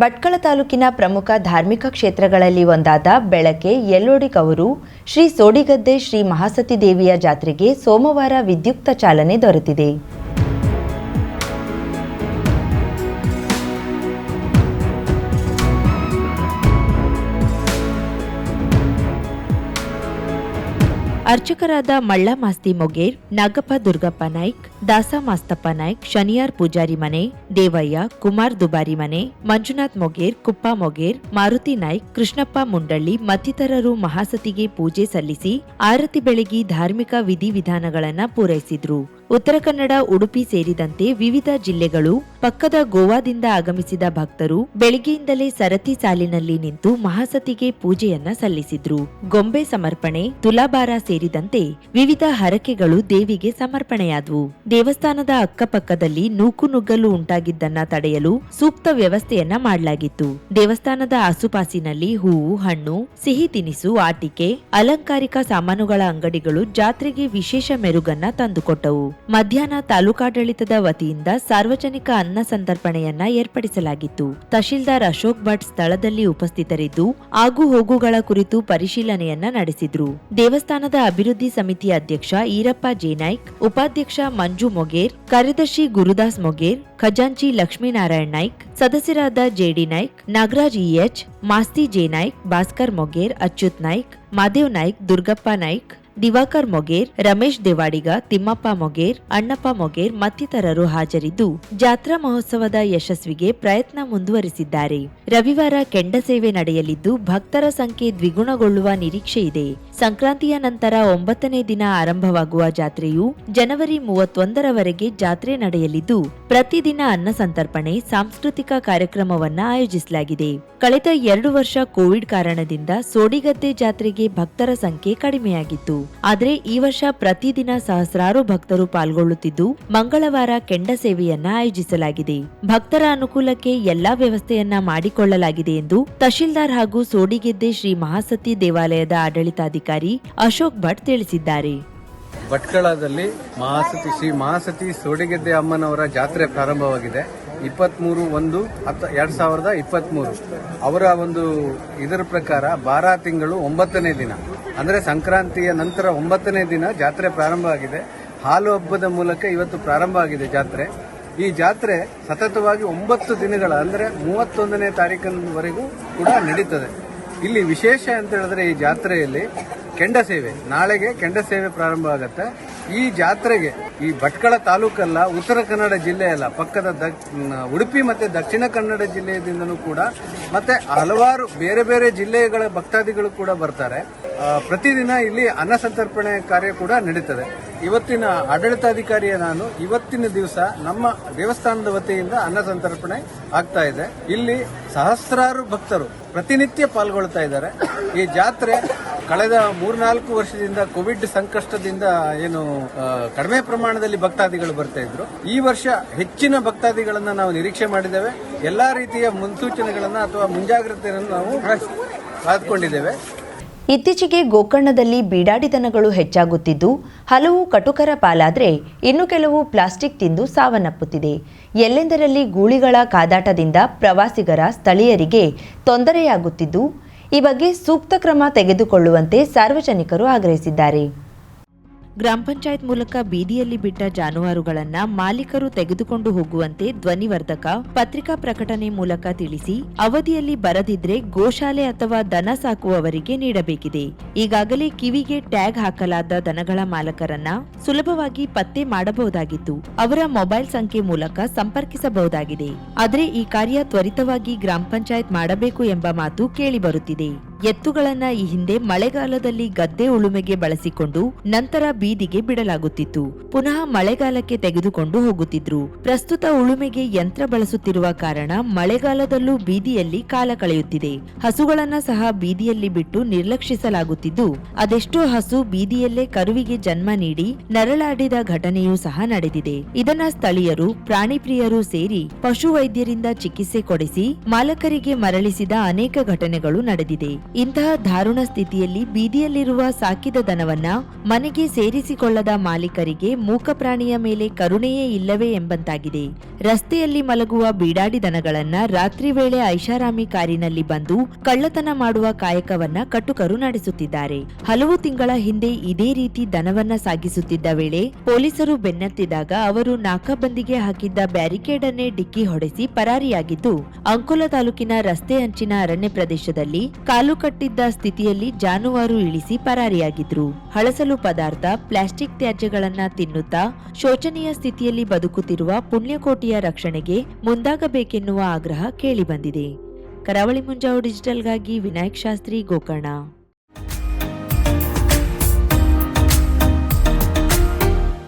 ಭಟ್ಕಳ ತಾಲೂಕಿನ ಪ್ರಮುಖ ಧಾರ್ಮಿಕ ಕ್ಷೇತ್ರಗಳಲ್ಲಿ ಒಂದಾದ ಬೆಳಕೆ ಯಲ್ಲೋಡಿ ಕವರು ಶ್ರೀ ಸೋಡಿಗದ್ದೆ ಶ್ರೀ ಮಹಾಸತಿ ದೇವಿಯ ಜಾತ್ರೆಗೆ ಸೋಮವಾರ ವಿದ್ಯುಕ್ತ ಚಾಲನೆ ದೊರೆತಿದೆ ಅರ್ಚಕರಾದ ಮಳ್ಳ ಮಾಸ್ತಿ ಮೊಗೇರ್ ನಾಗಪ್ಪ ದುರ್ಗಪ್ಪ ನಾಯ್ಕ್ ದಾಸ ಮಾಸ್ತಪ್ಪ ನಾಯ್ಕ್ ಶನಿಯಾರ್ ಪೂಜಾರಿ ಮನೆ ದೇವಯ್ಯ ಕುಮಾರ್ ದುಬಾರಿ ಮನೆ ಮಂಜುನಾಥ್ ಮೊಗೇರ್ ಕುಪ್ಪ ಮೊಗೇರ್ ಮಾರುತಿ ನಾಯ್ಕ್ ಕೃಷ್ಣಪ್ಪ ಮುಂಡಳ್ಳಿ ಮತ್ತಿತರರು ಮಹಾಸತಿಗೆ ಪೂಜೆ ಸಲ್ಲಿಸಿ ಆರತಿ ಬೆಳಗಿ ಧಾರ್ಮಿಕ ವಿಧಿವಿಧಾನಗಳನ್ನು ಪೂರೈಸಿದ್ರು ಉತ್ತರ ಕನ್ನಡ ಉಡುಪಿ ಸೇರಿದಂತೆ ವಿವಿಧ ಜಿಲ್ಲೆಗಳು ಪಕ್ಕದ ಗೋವಾದಿಂದ ಆಗಮಿಸಿದ ಭಕ್ತರು ಬೆಳಿಗ್ಗೆಯಿಂದಲೇ ಸರತಿ ಸಾಲಿನಲ್ಲಿ ನಿಂತು ಮಹಾಸತಿಗೆ ಪೂಜೆಯನ್ನ ಸಲ್ಲಿಸಿದ್ರು ಗೊಂಬೆ ಸಮರ್ಪಣೆ ತುಲಾಭಾರ ಸೇರಿದಂತೆ ವಿವಿಧ ಹರಕೆಗಳು ದೇವಿಗೆ ಸಮರ್ಪಣೆಯಾದವು ದೇವಸ್ಥಾನದ ಅಕ್ಕಪಕ್ಕದಲ್ಲಿ ನೂಕುನುಗ್ಗಲು ಉಂಟಾಗಿದ್ದನ್ನ ತಡೆಯಲು ಸೂಕ್ತ ವ್ಯವಸ್ಥೆಯನ್ನ ಮಾಡಲಾಗಿತ್ತು ದೇವಸ್ಥಾನದ ಆಸುಪಾಸಿನಲ್ಲಿ ಹೂವು ಹಣ್ಣು ಸಿಹಿ ತಿನಿಸು ಆಟಿಕೆ ಅಲಂಕಾರಿಕ ಸಾಮಾನುಗಳ ಅಂಗಡಿಗಳು ಜಾತ್ರೆಗೆ ವಿಶೇಷ ಮೆರುಗನ್ನ ತಂದುಕೊಟ್ಟವು ಮಧ್ಯಾಹ್ನ ತಾಲೂಕಾಡಳಿತದ ವತಿಯಿಂದ ಸಾರ್ವಜನಿಕ ಅನ್ನ ಸಂತರ್ಪಣೆಯನ್ನ ಏರ್ಪಡಿಸಲಾಗಿತ್ತು ತಹಶೀಲ್ದಾರ್ ಅಶೋಕ್ ಭಟ್ ಸ್ಥಳದಲ್ಲಿ ಉಪಸ್ಥಿತರಿದ್ದು ಆಗು ಹೋಗುಗಳ ಕುರಿತು ಪರಿಶೀಲನೆಯನ್ನ ನಡೆಸಿದ್ರು ದೇವಸ್ಥಾನದ ಅಭಿವೃದ್ಧಿ ಸಮಿತಿ ಅಧ್ಯಕ್ಷ ಈರಪ್ಪ ಜೇನಾಯ್ಕ್ ಉಪಾಧ್ಯಕ್ಷ ಮಂಜು ಮೊಗೇರ್ ಕಾರ್ಯದರ್ಶಿ ಗುರುದಾಸ್ ಮೊಗೇರ್ ಖಜಾಂಚಿ ಲಕ್ಷ್ಮೀನಾರಾಯಣ್ ನಾಯ್ಕ್ ಸದಸ್ಯರಾದ J D Naik Nagaraj E H Masti Jenaik Bhaskar Moger Achyut Naik Madev Naik Durgappa Naik Diwakar Moger Ramesh Devadiga Timmappa Moger Annappa Moger ಮತ್ತಿತರರು ಹಾಜರಿದ್ದು ಜಾತ್ರಾ ಮಹೋತ್ಸವದ ಯಶಸ್ವಿಗೆ ಪ್ರಯತ್ನ ಮುಂದುವರಿಸಿದ್ದಾರೆ ರವಿವಾರ ಕೆಂಡ ಸೇವೆ ನಡೆಯಲಿದ್ದು ಭಕ್ತರ ಸಂಖ್ಯೆ ದ್ವಿಗುಣಗೊಳ್ಳುವ ನಿರೀಕ್ಷೆ ಇದೆ ಸಂಕ್ರಾಂತಿಯ ನಂತರ ಒಂಬತ್ತನೇ ದಿನ ಆರಂಭವಾಗುವ ಜಾತ್ರೆಯು ಜನವರಿ ಮೂವತ್ತೊಂದರವರೆಗೆ ಜಾತ್ರೆ ನಡೆಯಲಿದ್ದು ಪ್ರತಿದಿನ ಅನ್ನ ಸಂತರ್ಪಣೆ ಸಾಂಸ್ಕೃತಿಕ ಕಾರ್ಯಕ್ರಮವನ್ನ ಆಯೋಜಿಸಲಾಗಿದೆ ಕಳೆದ ಎರಡು ವರ್ಷ ಕೋವಿಡ್ ಕಾರಣದಿಂದ ಸೋಡಿಗದ್ದೆ ಜಾತ್ರೆಗೆ ಭಕ್ತರ ಸಂಖ್ಯೆ ಕಡಿಮೆಯಾಗಿತ್ತು ಆದರೆ ಈ ವರ್ಷ ಪ್ರತಿದಿನ ಸಹಸ್ರಾರು ಭಕ್ತರು ಪಾಲ್ಗೊಳ್ಳುತ್ತಿದ್ದು ಮಂಗಳವಾರ ಕೆಂಡ ಸೇವೆಯನ್ನ ಆಯೋಜಿಸಲಾಗಿದೆ ಭಕ್ತರ ಅನುಕೂಲಕ್ಕೆ ಎಲ್ಲಾ ವ್ಯವಸ್ಥೆಯನ್ನ ಮಾಡಿಕೊಳ್ಳಲಾಗಿದೆ ಎಂದು ತಹಶೀಲ್ದಾರ್ ಹಾಗೂ ಸೋಡಿಗೆದ್ದೆ ಶ್ರೀ ಮಹಾಸತಿ ದೇವಾಲಯದ ಆಡಳಿತಾಧಿಕಾರಿ ಅಶೋಕ್ ಭಟ್ ತಿಳಿಸಿದ್ದಾರೆ ಭಟ್ಕಳದಲ್ಲಿ ಮಹಾಸತಿ ಶ್ರೀ ಮಹಾಸತಿ ಸೋಡಿಗೆದ್ದೆ ಅಮ್ಮನವರ ಜಾತ್ರೆ ಪ್ರಾರಂಭವಾಗಿದೆ ಇಪ್ಪತ್ತ್ಮೂರು ಒಂದು ಹತ್ತು ಎರಡು ಸಾವಿರದ ಇಪ್ಪತ್ತ್ಮೂರು ಅವರ ಒಂದು ಇದರ ಪ್ರಕಾರ ಬಾರ ತಿಂಗಳು ಒಂಬತ್ತನೇ ದಿನ ಅಂದರೆ ಸಂಕ್ರಾಂತಿಯ ನಂತರ ಒಂಬತ್ತನೇ ದಿನ ಜಾತ್ರೆ ಪ್ರಾರಂಭ ಆಗಿದೆ ಹಾಲು ಹಬ್ಬದ ಮೂಲಕ ಇವತ್ತು ಪ್ರಾರಂಭ ಆಗಿದೆ ಜಾತ್ರೆ ಈ ಜಾತ್ರೆ ಸತತವಾಗಿ ಒಂಬತ್ತು ದಿನಗಳ ಅಂದರೆ ಮೂವತ್ತೊಂದನೇ ತಾರೀಕಿನವರೆಗೂ ಕೂಡ ನಡೀತದೆ ಇಲ್ಲಿ ವಿಶೇಷ ಅಂತ ಹೇಳಿದ್ರೆ ಈ ಜಾತ್ರೆಯಲ್ಲಿ ಕೆಂಡ ಸೇವೆ ನಾಳೆಗೆ ಕೆಂಡ ಸೇವೆ ಪ್ರಾರಂಭ ಆಗುತ್ತೆ ಈ ಜಾತ್ರೆಗೆ ಈ ಭಟ್ಕಳ ತಾಲೂಕಲ್ಲ ಉತ್ತರ ಕನ್ನಡ ಜಿಲ್ಲೆ ಅಲ್ಲ ಪಕ್ಕದ ದಕ್ ಉಡುಪಿ ಮತ್ತೆ ದಕ್ಷಿಣ ಕನ್ನಡ ಜಿಲ್ಲೆಯಿಂದನೂ ಕೂಡ ಮತ್ತೆ ಹಲವಾರು ಬೇರೆ ಬೇರೆ ಜಿಲ್ಲೆಗಳ ಭಕ್ತಾದಿಗಳು ಕೂಡ ಬರ್ತಾರೆ ಪ್ರತಿದಿನ ಇಲ್ಲಿ ಅನ್ನಸಂತರ್ಪಣೆ ಕಾರ್ಯ ಕೂಡ ನಡೀತದೆ ಇವತ್ತಿನ ಆಡಳಿತಾಧಿಕಾರಿಯ ನಾನು ಇವತ್ತಿನ ದಿವಸ ನಮ್ಮ ದೇವಸ್ಥಾನದ ವತಿಯಿಂದ ಅನ್ನ ಸಂತರ್ಪಣೆ ಆಗ್ತಾ ಇದೆ ಇಲ್ಲಿ ಸಹಸ್ರಾರು ಭಕ್ತರು ಪ್ರತಿನಿತ್ಯ ಪಾಲ್ಗೊಳ್ತಾ ಇದ್ದಾರೆ ಈ ಜಾತ್ರೆ ಕಳೆದ ಮೂರ್ನಾಲ್ಕು ವರ್ಷದಿಂದ ಕೋವಿಡ್ ಸಂಕಷ್ಟದಿಂದ ಏನು ಕಡಿಮೆ ಪ್ರಮಾಣದಲ್ಲಿ ಭಕ್ತಾದಿಗಳು ಬರ್ತಾ ಇದ್ರು ಈ ವರ್ಷ ಹೆಚ್ಚಿನ ಭಕ್ತಾದಿಗಳನ್ನ ನಾವು ನಿರೀಕ್ಷೆ ಮಾಡಿದ್ದೇವೆ ಎಲ್ಲಾ ರೀತಿಯ ಮುನ್ಸೂಚನೆಗಳನ್ನ ಅಥವಾ ಮುಂಜಾಗ್ರತೆಯನ್ನು ನಾವು ಕಾದುಕೊಂಡಿದ್ದೇವೆ ಇತ್ತೀಚೆಗೆ ಗೋಕರ್ಣದಲ್ಲಿ ಬೀಡಾಡಿತನಗಳು ಹೆಚ್ಚಾಗುತ್ತಿದ್ದು ಹಲವು ಕಟುಕರ ಪಾಲಾದರೆ ಇನ್ನು ಕೆಲವು ಪ್ಲಾಸ್ಟಿಕ್ ತಿಂದು ಸಾವನ್ನಪ್ಪುತ್ತಿದೆ ಎಲ್ಲೆಂದರಲ್ಲಿ ಗೂಳಿಗಳ ಕಾದಾಟದಿಂದ ಪ್ರವಾಸಿಗರ ಸ್ಥಳೀಯರಿಗೆ ತೊಂದರೆಯಾಗುತ್ತಿದ್ದು ಈ ಬಗ್ಗೆ ಸೂಕ್ತ ಕ್ರಮ ತೆಗೆದುಕೊಳ್ಳುವಂತೆ ಸಾರ್ವಜನಿಕರು ಆಗ್ರಹಿಸಿದ್ದಾರೆ ಗ್ರಾಮ ಪಂಚಾಯತ್ ಮೂಲಕ ಬೀದಿಯಲ್ಲಿ ಬಿಟ್ಟ ಜಾನುವಾರುಗಳನ್ನ ಮಾಲೀಕರು ತೆಗೆದುಕೊಂಡು ಹೋಗುವಂತೆ ಧ್ವನಿವರ್ಧಕ ಪತ್ರಿಕಾ ಪ್ರಕಟಣೆ ಮೂಲಕ ತಿಳಿಸಿ ಅವಧಿಯಲ್ಲಿ ಬರದಿದ್ರೆ ಗೋಶಾಲೆ ಅಥವಾ ದನ ಸಾಕುವವರಿಗೆ ನೀಡಬೇಕಿದೆ ಈಗಾಗಲೇ ಕಿವಿಗೆ ಟ್ಯಾಗ್ ಹಾಕಲಾದ ದನಗಳ ಮಾಲಕರನ್ನ ಸುಲಭವಾಗಿ ಪತ್ತೆ ಮಾಡಬಹುದಾಗಿತ್ತು ಅವರ ಮೊಬೈಲ್ ಸಂಖ್ಯೆ ಮೂಲಕ ಸಂಪರ್ಕಿಸಬಹುದಾಗಿದೆ ಆದರೆ ಈ ಕಾರ್ಯ ತ್ವರಿತವಾಗಿ ಗ್ರಾಮ ಪಂಚಾಯತ್ ಮಾಡಬೇಕು ಎಂಬ ಮಾತು ಕೇಳಿಬರುತ್ತಿದೆ ಎತ್ತುಗಳನ್ನ ಈ ಹಿಂದೆ ಮಳೆಗಾಲದಲ್ಲಿ ಗದ್ದೆ ಉಳುಮೆಗೆ ಬಳಸಿಕೊಂಡು ನಂತರ ಬೀದಿಗೆ ಬಿಡಲಾಗುತ್ತಿತ್ತು ಪುನಃ ಮಳೆಗಾಲಕ್ಕೆ ತೆಗೆದುಕೊಂಡು ಹೋಗುತ್ತಿದ್ರು ಪ್ರಸ್ತುತ ಉಳುಮೆಗೆ ಯಂತ್ರ ಬಳಸುತ್ತಿರುವ ಕಾರಣ ಮಳೆಗಾಲದಲ್ಲೂ ಬೀದಿಯಲ್ಲಿ ಕಾಲ ಕಳೆಯುತ್ತಿದೆ ಹಸುಗಳನ್ನ ಸಹ ಬೀದಿಯಲ್ಲಿ ಬಿಟ್ಟು ನಿರ್ಲಕ್ಷಿಸಲಾಗುತ್ತಿದ್ದು ಅದೆಷ್ಟೋ ಹಸು ಬೀದಿಯಲ್ಲೇ ಕರುವಿಗೆ ಜನ್ಮ ನೀಡಿ ನರಳಾಡಿದ ಘಟನೆಯೂ ಸಹ ನಡೆದಿದೆ ಇದನ್ನ ಸ್ಥಳೀಯರು ಪ್ರಾಣಿಪ್ರಿಯರು ಸೇರಿ ಪಶುವೈದ್ಯರಿಂದ ಚಿಕಿತ್ಸೆ ಕೊಡಿಸಿ ಮಾಲಕರಿಗೆ ಮರಳಿಸಿದ ಅನೇಕ ಘಟನೆಗಳು ನಡೆದಿದೆ ಇಂತಹ ದಾರುಣ ಸ್ಥಿತಿಯಲ್ಲಿ ಬೀದಿಯಲ್ಲಿರುವ ಸಾಕಿದ ದನವನ್ನ ಮನೆಗೆ ಸೇರಿಸಿಕೊಳ್ಳದ ಮಾಲೀಕರಿಗೆ ಮೂಕ ಪ್ರಾಣಿಯ ಮೇಲೆ ಕರುಣೆಯೇ ಇಲ್ಲವೇ ಎಂಬಂತಾಗಿದೆ ರಸ್ತೆಯಲ್ಲಿ ಮಲಗುವ ಬೀಡಾಡಿ ದನಗಳನ್ನ ರಾತ್ರಿ ವೇಳೆ ಐಷಾರಾಮಿ ಕಾರಿನಲ್ಲಿ ಬಂದು ಕಳ್ಳತನ ಮಾಡುವ ಕಾಯಕವನ್ನ ಕಟುಕರು ನಡೆಸುತ್ತಿದ್ದಾರೆ ಹಲವು ತಿಂಗಳ ಹಿಂದೆ ಇದೇ ರೀತಿ ದನವನ್ನ ಸಾಗಿಸುತ್ತಿದ್ದ ವೇಳೆ ಪೊಲೀಸರು ಬೆನ್ನತ್ತಿದಾಗ ಅವರು ನಾಕಾಬಂದಿಗೆ ಹಾಕಿದ್ದ ಬ್ಯಾರಿಕೇಡ್ ಅನ್ನೇ ಡಿಕ್ಕಿ ಹೊಡೆಸಿ ಪರಾರಿಯಾಗಿದ್ದು ಅಂಕೋಲ ತಾಲೂಕಿನ ರಸ್ತೆ ಅಂಚಿನ ಅರಣ್ಯ ಪ್ರದೇಶದಲ್ಲಿ ಕಾಲು ಕಟ್ಟಿದ್ದ ಸ್ಥಿತಿಯಲ್ಲಿ ಜಾನುವಾರು ಇಳಿಸಿ ಪರಾರಿಯಾಗಿದ್ರು ಹಳಸಲು ಪದಾರ್ಥ ಪ್ಲಾಸ್ಟಿಕ್ ತ್ಯಾಜ್ಯಗಳನ್ನ ತಿನ್ನುತ್ತಾ ಶೋಚನೀಯ ಸ್ಥಿತಿಯಲ್ಲಿ ಬದುಕುತ್ತಿರುವ ಪುಣ್ಯಕೋಟಿಯ ರಕ್ಷಣೆಗೆ ಮುಂದಾಗಬೇಕೆನ್ನುವ ಆಗ್ರಹ ಕೇಳಿಬಂದಿದೆ ಕರಾವಳಿ ಮುಂಜಾವು ಡಿಜಿಟಲ್ಗಾಗಿ ವಿನಾಯಕ್ ಶಾಸ್ತ್ರಿ ಗೋಕರ್ಣ